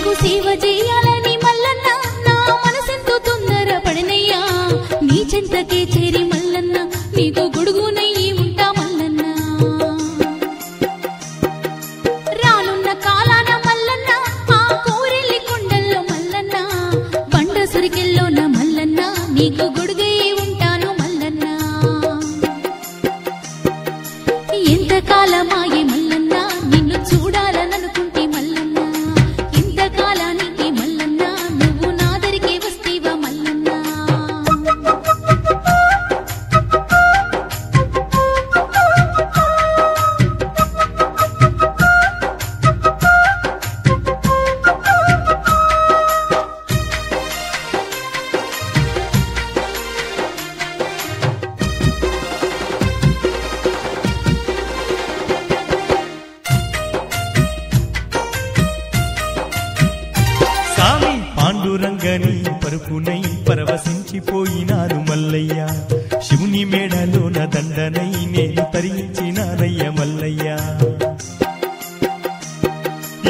ప్రజలకు సేవ చేయాలని మల్లన్న నా మనసెంతో తొందర పడనయ్యా నీ చెంతకే చేరి మల్లన్న నీతో గొడుగునయ్యి ఉంటా మల్లన్న. రానున్న కాలాన మల్లన్న ఆ కోరెల్లి కొండల్లో మల్లన్న. బండ సురికెల్లోన మల్లన్న నీకు పాండురంగని పరుపునై పరవశించిపోయినాను మల్లయ్య. శివుని మేడలోన దండనై నేను తరించినానయ్య మల్లయ్య.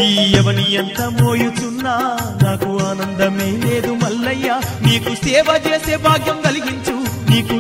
ఈ ఎవని ఎంత మోయుచున్నా నాకు ఆనందమే లేదు మల్లయ్య. నీకు సేవ చేసే భాగ్యం కలిగించు నీకు